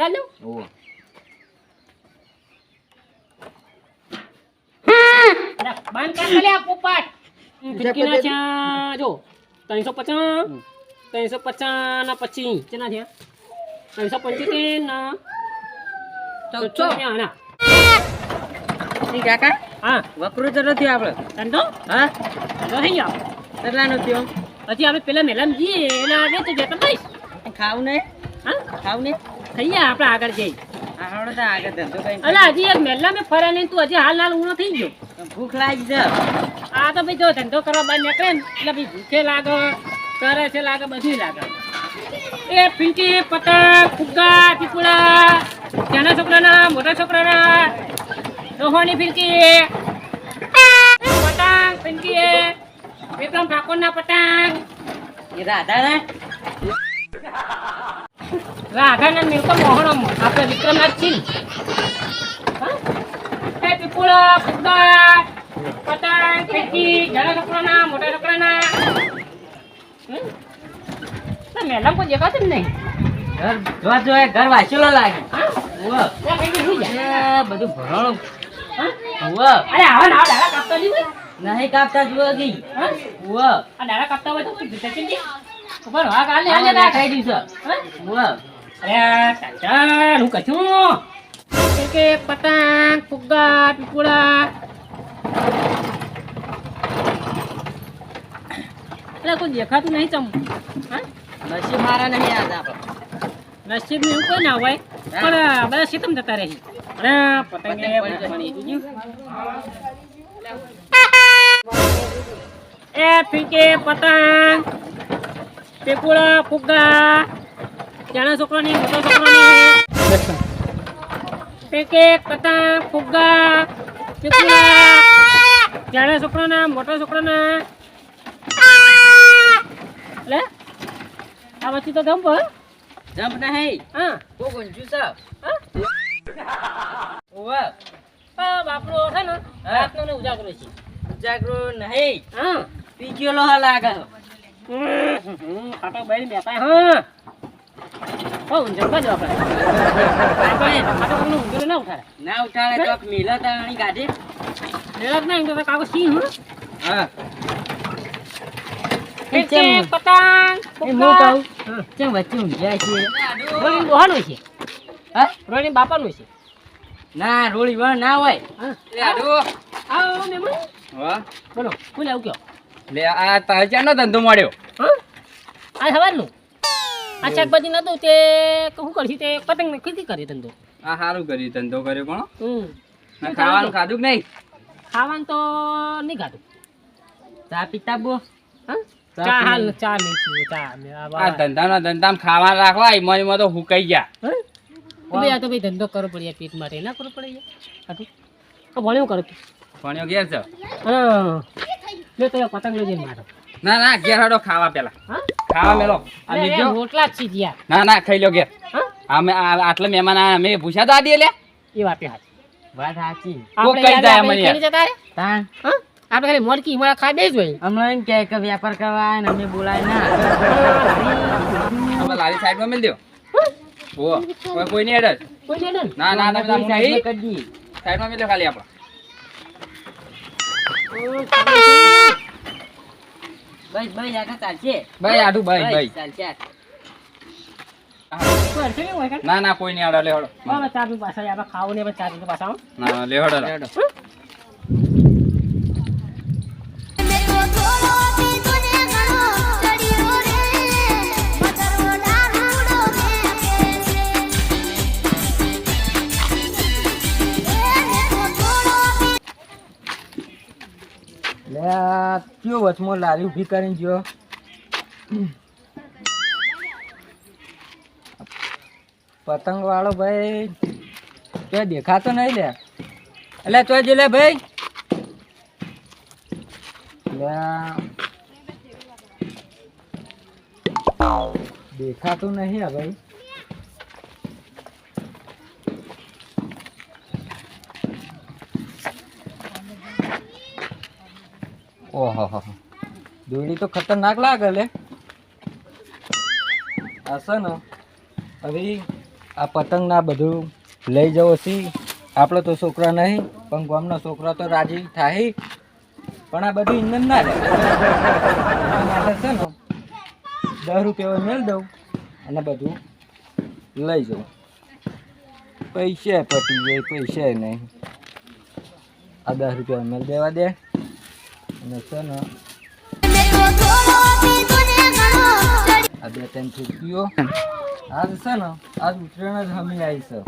દઉં ઓહો. બંધ કર લે આ પોપટ ફિરકીના છે જો ત્રણસો પચાસ ત્રણસો પચાસ. ના પછી કેટલા છે ત્રણસો પંચોતેર ના ચૌદસો. ના ઈ કાકા? હા. વકરું તો નથી આપણે ધંધો? હા? ધંધો થઈ ગયો. કેટલા નથી આમ? પછી આપણે પેલા મેલામ જઈએ એના આગળ તો જતા દઈશ ખાવ ને હા? ખાવ નહીં થઈ ગયા આપણે આગળ જઈ. આ તો આગળ ધંધો કઈ અલા હજી એક મેલ્લા મેં ફરે નહીં તું હજી હાલ હાલ ઊણો થઈ ગયો. ભૂખ લાગી છે. આ તો ભાઈ જો ધંધો કરવા બહાર નીકળે ને એટલે ભાઈ ભૂખે લાગે કરે છે લાગે બધું લાગે. એ પિંકી પતંગ ફુગ્ગા પીપુડા નાના છોકરાના મોટા છોકરાના રોહોની ફિરકી પતંગ પિંકી વિક્રમ ઠાકોરના પતંગ. એ રાધા ને? રાધાના મિલકો મોહણો આપણે વિક્રમનાથ છીન હે? એ પીપળા ફુગ્ગા પતંગ ખેતી નાના છોકરાના મોટા છોકરાના મેલમ કોઈ દેખાતું જ નહીં. ઘર જોવા જોઈએ ઘર વાંચેલો લાગે. બધું ભરણું. અરે આવા દાડા કાપતા નહીં નહીં કાપતા જુઓ ગઈ. આ દાડા કાપતા હોય તો ના ખાઈ દીધો. અરે ચાચા હું કશું કે પતંગ ફુગ્ગા પીપુડા એટલે કોઈ દેખાતું નહીં ચમ હા નસીબ મારા નહીં યાદ આપણે નસીબ એવું કોઈ ના હોય પણ બધા શીતમ જતા રહી અરે પતંગ. એ ફીકે પતંગ પીપુડા ફુગ્ગા ચાણા છોકરાની મોટા છોકરાની ફીકે પતંગ ફુગ્ગા પીપુડા ચાણા છોકરાના મોટા છોકરાના. લે આ વચ્ચે તો ગમ પર જમ્પ નહીં. હા. કોક ઊંચું છે. હા. ઉવ્વ. આ બાપરો છે ને રાતનો ને ઉજાગરો છે. ઉજાગરો નહીં. હા. પી ગયેલો લાગે. હમ, ખાટો હા. હો ઊંઝણ બાજુ આપણે કોઈનો ઊંઝણ ના ઉઠાડે ના ઉઠાડે તો મિલે તાણી ગાડી લેલક ના એમ કાકો સિંહ હું. હા. કે પતંગ કહું? કેમ વચ્ચે ઊંઘ્યા છે? હા? રોણી બાપાનું છે? ના રોળી વણ ના હોય. હા. લે આડો. આવો વાહ બોલો બોલે આવું કયો લે આ તાજાનો ધંધો મળ્યો? હા? આ સવારનું આ શાકભાજી નતું તે શું કરશે તે પતંગ ને ખેતી કરી ધંધો. આ સારું કર્યું ધંધો કર્યો પણ હમ. ના ખાવાનું ખાધું કે નહીં? ખાવાનું તો નહીં ખાધું. ચા પીતા બો. હા? ચા હાલ ચા નહીં પીવું ચા આ ધંધાના ધંધામાં ખાવા રાખવા એમાં એમાં તો હુકાઈ ગયા. હા? તો ભાઈ આ તો ભાઈ ધંધો કરવો પડે પેટ માટે ના કરવો પડે ભણ્યું કરું. ભણ્યો ઘેર છે? હા. લે તો પતંગ લઈ જઈને મારો. ના ના ઘેર હાડો ખાવા પેલા. ખાવા મેલો. રોટલા જ ના ના ખાઈ લો ઘેર. હા? અમે આટલા મહેમાન આયા અમે પૂછ્યા તો આદિ લે. એ વાત સાચી. વાત સાચી. આપણે કઈ જાય મને ખેડી જતા રે તાણ. આપણે ખાલી મોડકી હિમાળા ખાઈ દે જોઈ. હોય હમણાં એમ કહે કે વેપાર કરવા ને અમે બોલાય ના. અમે લારી સાઈડમાં મેલ દો. ઓ કોઈ કોઈ નહીં હેડ કોઈ ને ના ના ના સાઈડમાં નહીં. સાઈડમાં મેલ ખાલી આપણે. બસ બસ આગળ ચાલશે. ભાઈ આડું ભાઈ ભાઈ ચાલશે? ના ના કોઈ નહીં હેડો લેવડો હેડો હવે ચા પી પાછા ખાવું ને ચા પી પાછા આવો. લે આ કયો વચમાં લારી ઊભી કરીને જો પતંગ વાળો ભાઈ તો દેખાતો નહીં લે. એટલે તો જે લે. ભાઈ દેખાતું નહીં આ ભાઈ. ઓહો, હો. તો ખતરનાક લાગે લે. હશે ને, હવે આ પતંગ ના બધું લઈ જવો છી. આપણે તો છોકરા નહીં, પણ ગામના છોકરા તો રાજી થાય પણ આ બધું ઇંધન ના રહે છે ને, દસ રૂપિયા મેળ દઉં અને બધું લઈ જાઉં. પૈસા પતી જાય, પૈસા નહીં. આ દસ રૂપિયા મેળ દેવા દે. અને છે ને આ બે ત્રણ છૂટકીઓ આજ છે ને, આજ ઉત્તરાયણ જ હમી આવી છે.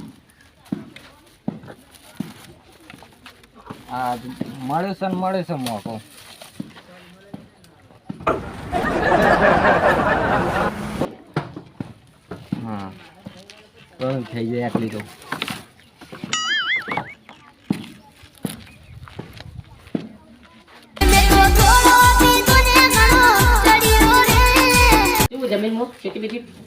આજ મળે છે ને મળે છે મોકો. હા. થઈ જાય આટલી તો.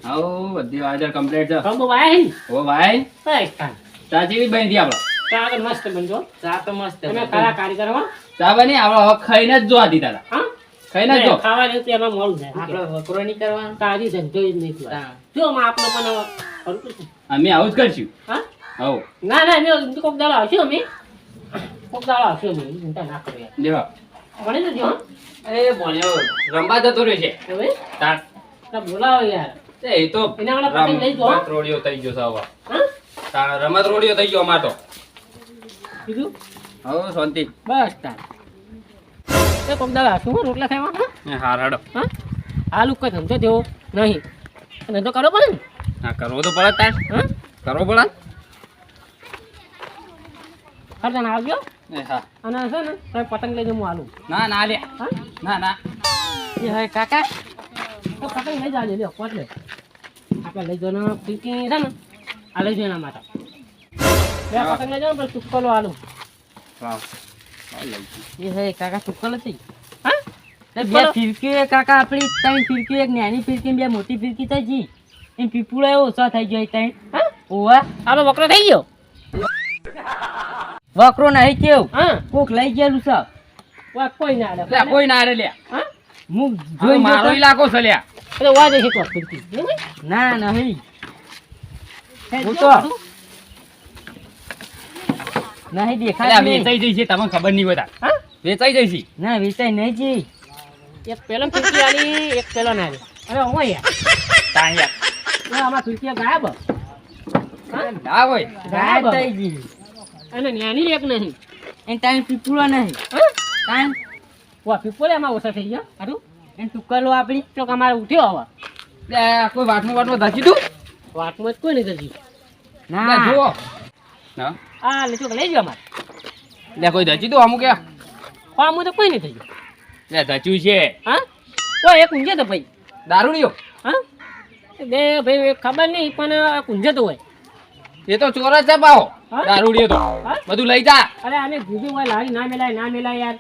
આવો બધી વાજર કમ્પ્લીટ છે. રંગો ભાઈ. હે ને? ઓ ભાઈ બસ તાન. ચા જેવી બની હતી આપણે? ચા આગળ મસ્ત બનજો ચા તો મસ્ત તમે ખરા કારીગર હો. ચા બની આપણે હવે ખાઈને જ જોવા આધી દાદા હા? ખાઈને જ જો. ખાવા જેવું તો એમાં મોડું થાય આપણે વકરો નહીં કરવાનો? તારી ધંધો જ નહીં. જો માં આપણે પણ તો. અમે આવું જ કરશું. હા? આવો. ના ના અમે કોક દાડો આવશું અમે. કોક દાડો આવશું અમે. ચિંતા ના કરો યાર દેવા. ભણી હા? એ ભણ્યો રંબા જતો રહ્યો છે. હવે? તાર. તો બોલાવો યાર. એ તો પતંગ લઈ જો રમત રોડિયો થઈ ગયો તાર રમત રોડિયો થઈ ગયો અમાર તો. કીધું હવે શાંતિ. બસ તાર. એ કોક દાડો રોટલા ખાવા હા? હા હાલું કોઈ ધંધો તેવો નહીં. ધંધો કરવો પડે ને? હા કરવો તો પડે તાર. હા? કરવો પડે? ખર્ચા આવજો. હા. અને છે ને તમે પતંગ લઈ જાઉં હું હાલું. ના ના લે. હા? ના ના. એ કાકા તો પતંગ લઈ જાજો લ્યો કોટ લે આપણે લઈ જવાનો ફીકી છે ને આ લઈ જવાના માટે બે પતંગ લઈ જાઓ પછી ચુક્કલો આલુ. એ હે કાકા ચુક્કલ થઈ બે ફિરકી કાકા આપણી ત્રણ ફિરકી એક નાની ફિરકી બે મોટી ફિરકી થઈ જી એમ પીપુળો એવો ઓછો થઈ ગયો ત્રણ. હા? ઓવા. આપણો વકરો થઈ ગયો. વકરો નહીં કેવું હા. કોક લઈ ગયેલું સાહેબ કોઈ ના. કોઈ ના રે લ્યા. હા? હું જોઈ મારો ઇલાકો છે લ્યા. એટલે વા જશે તો એવું ના નહીં હે, તો-. નહીં દેખાય અમે વેચાઈ જઈ છે તમને ખબર નહીં હોય હા? વેચાઈ જઈ છે. ના વેચાઈ નહીં જી. એક પેલમ ફીરકી આલી એક પેલો ના આલી. અરે હું યાર તાણ યાર. ના આમાં ફીરકી ગાયબ. હા? ના હોય. ગાયબ. થઈ ગઈ. અને નાની એક નહીં. એ ટાઈમ પીપુળો નહીં. હા? ટાઈમ વા પીપુળે આમાં ઓછા થઈ ગયા. હારું? એ ટુકલો આપણી તો અમારે ઉઠ્યો હવે. લે કોઈ વાટમાં વાટમાં ધસી તું? વાતમાં જ કોઈ નહીં થતી ના. જુઓ. હા આ ચોક લઈ જાઓ અમારે. લે કોઈ ધસી તું અમુક કે ફાર્મ તો કોઈ નહીં થઈ ગયું લે ધચ્યું છે. હા? કોઈ એક ઊંઝે તો ભાઈ. દારૂડિયો? હા? બે ભાઈ ખબર નહીં પણ કુંજે તો હોય. એ તો ચોર જ હા? દારૂડિયો તો. બધું લઈ જા. અરે આને કીધું હોય લારી ના મેલાય ના મેલાય યાર.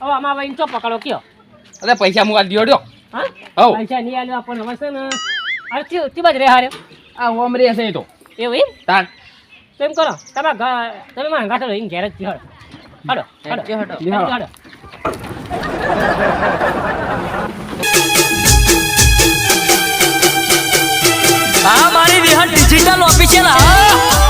હવે આમાં ભાઈ ચો પકડો કયો? અરે પૈસા મુકા દિયો હા? હો પૈસા નહીં આલ્યો પણ હવે છે ને અરે તી તી બાજ રે હારે આ ઓમ રે છે તો. એવું એમ? તાણ. તો એમ કરો તમે તમે માં ગાંઠો લઈને ઘેર જ હડો હડો હડો હડો. હેડજો મારી વિહન ડિજિટલ ઓફિશિયલ હા.